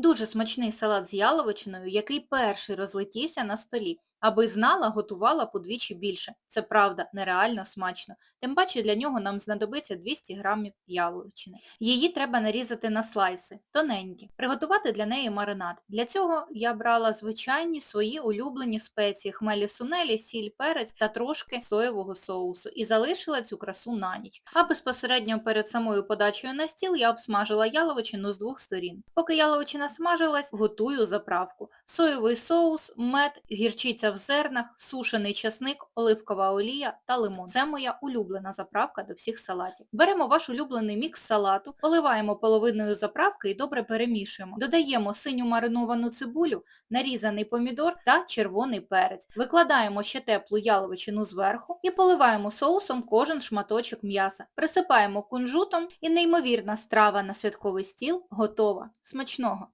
Дуже смачний салат з яловичиною, який перший розлетівся на столі. Аби знала, готувала подвічі більше. Це правда, нереально смачно. Тим паче для нього нам знадобиться 200 грамів яловичини. Її треба нарізати на слайси, тоненькі. Приготувати для неї маринад. Для цього я брала звичайні свої улюблені спеції, хмелі сунелі, сіль, перець та трошки соєвого соусу і залишила цю красу на ніч. А безпосередньо перед самою подачею на стіл я обсмажила яловичину з двох сторін. Поки яловичина смажилась, готую заправку. Соєвий соус, мед, гірчиця в зернах, сушений часник, оливкова олія та лимон. Це моя улюблена заправка до всіх салатів. Беремо ваш улюблений мікс салату, поливаємо половиною заправки і добре перемішуємо. Додаємо синю мариновану цибулю, нарізаний помідор та червоний перець. Викладаємо ще теплу яловичину зверху і поливаємо соусом кожен шматочок м'яса. Присипаємо кунжутом і неймовірна страва на святковий стіл готова. Смачного!